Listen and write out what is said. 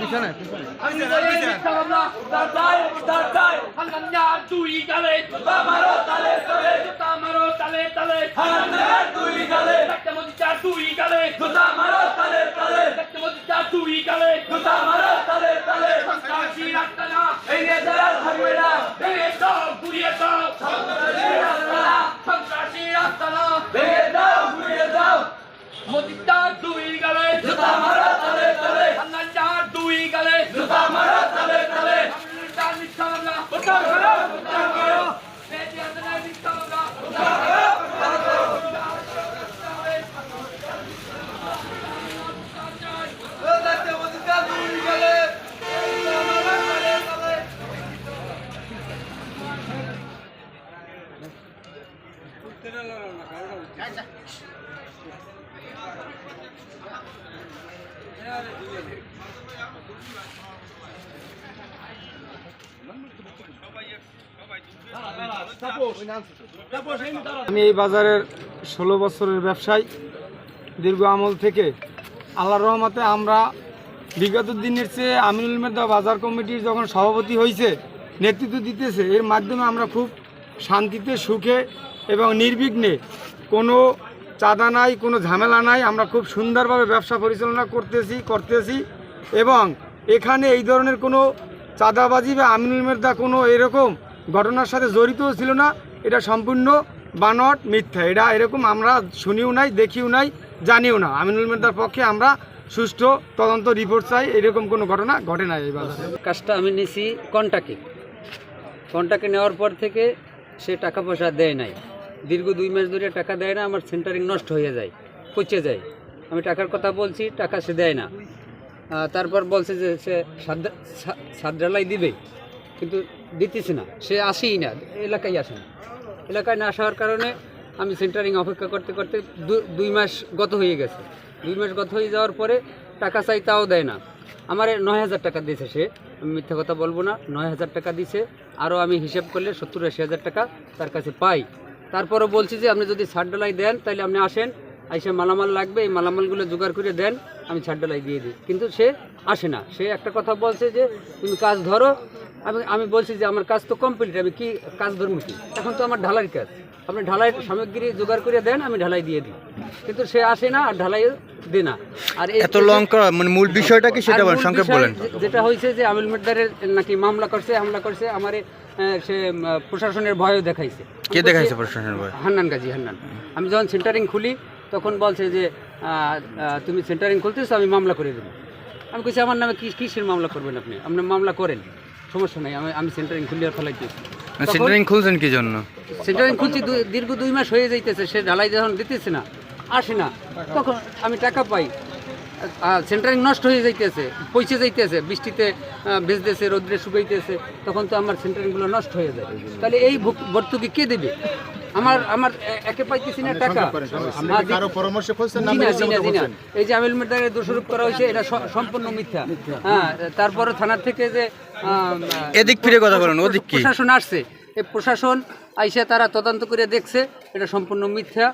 পিছনে মোদিটা দুই গালে জুতা মারো তালে তালে হান্নানটা দুই গালে জুতা মারো তালে তালে হান্নানটা মিথ্যা মামলা ওটা করো ওটা করো বেটি আদনা মিথ্যা মামলা ওটা করো আমি এই বাজারের ষোলো বছরের ব্যবসায়, দীর্ঘ আমল থেকে আল্লাহর রহমতে আমরা বিগত দিনের চেয়ে আমিনুল মেদা বাজার কমিটির যখন সভাপতি হয়েছে নেতৃত্ব দিতেছে, এর মাধ্যমে আমরা খুব শান্তিতে, সুখে এবং নির্বিঘ্নে কোনো চাঁদা নাই, কোনো ঝামেলা নাই, আমরা খুব সুন্দরভাবে ব্যবসা পরিচালনা করতেছি করতেছি এবং এখানে এই ধরনের কোনো চাঁদাবাজি বা আমিনুল মেদা কোনো এরকম ঘটনার সাথে জড়িতও ছিল না। এটা সম্পূর্ণ বানট মিথ্যা। এটা এরকম আমরা শুনিও নাই, দেখিও নাই, জানিও না। আমিনুল মেদার পক্ষে আমরা সুষ্ঠু তদন্ত রিপোর্ট চাই, এরকম কোনো ঘটনা ঘটে নাই এই বাজারে। কাজটা আমি নিছি কন্টাকে। কন্টাকে নেওয়ার পর থেকে সে টাকা পয়সা দেয় নাই। দীর্ঘ দুই মাস ধরে টাকা দেয় না, আমার সেন্টারিং নষ্ট হয়ে যায়, পচে যায়। আমি টাকার কথা বলছি, টাকা সে দেয় না। তারপর বলছে যে সা- সাদরালাই দিবে। কিন্তু দিতেছে না। সে আসেই না, এলাকায় আসে না। এলাকায় না আসার কারণে আমি সেন্টারিং অপেক্ষা করতে করতে দুই মাস গত হয়ে গেছে। দুই মাস গত হয়ে যাওয়ার পরে টাকা চাই তাও দেয় না। আমার নয় হাজার টাকা দিয়েছে সে, আমি মিথ্যা কথা বলব না, নয় হাজার টাকা দিছে আরও আমি হিসেব করলে সত্তর আশি হাজার টাকা তার কাছে পাই। তারপরও বলছি যে আপনি যদি ছাড় ডালাই দেন তাহলে আপনি আসেন। এসে মালামাল লাগবে, এই মালামালগুলো জোগাড় করে দেন, আমি ছাড় ডালাই দিয়ে দিই। কিন্তু সে আসে না। সে একটা কথা বলছে যে, তুমি কাজ ধরো আমি আমি বলছি যে আমার কাজ তো কমপ্লিট আমি কি কাজ ধরবো কি? এখন তো আমার ঢালাই কাজ। আপনি ঢালাই সামগ্রী জোগাড় করে দেন আমি ঢালাই দিয়ে দিই। কিন্তু সে আসে না আর ঢালাই দে না। আর এত লং মানে মূল বিষয়টা কি সেটা বলেন সংক্ষেপ বলেন। যেটা হয়েছে যে আমিল মির্দারের নাকি মামলা করছে হামলা করছে আমারে সে প্রশাসনের ভয়ও দেখাইছে। কে দেখাইছে প্রশাসনের ভয়? হান্নান গাজী হান্নান। আমি যখন সেন্টারিং খুলি তখন বলছে যে তুমি সেন্টারিং খুলতেছো আমি মামলা করে দেবো। আমি কইছি আমার নামে কি কিসের মামলা করবেন আপনি? আপনি মামলা করেন। সমস্যা নাই আমি আমি সেন্টারিং খুলিয়ে ফেলাইতেছি। সেন্টারিং খুলছেন কি জন্য? সেন্টারিং খুলছি দীর্ঘ দুই মাস হয়ে যাইতেছে সে ঢালাই যখন দিতেছে না আসে না তখন আমি টাকা পাই। সেন্টারিং নষ্ট হয়ে যাইতেছে পয়সে যাইতেছে বৃষ্টিতে ভেজতেছে রোদ্রে শুকাইতেছে তখন তো আমার সেন্টারিংগুলো নষ্ট হয়ে যায়। তাহলে এই ভর্তুকি কে দেবে? আমার আমার একে পাইতেছি না টাকা। কারও পরামর্শ খুঁজছেন না? এই যে আমিল মেদারে দোষারোপ করা হয়েছে এটা সম্পূর্ণ মিথ্যা। হ্যাঁ তারপরে থানার থেকে যে এদিক ফিরে কথা বলেন ওদিক প্রশাসন আসছে। এই প্রশাসন আইসা তারা তদন্ত করে দেখছে এটা সম্পূর্ণ মিথ্যা।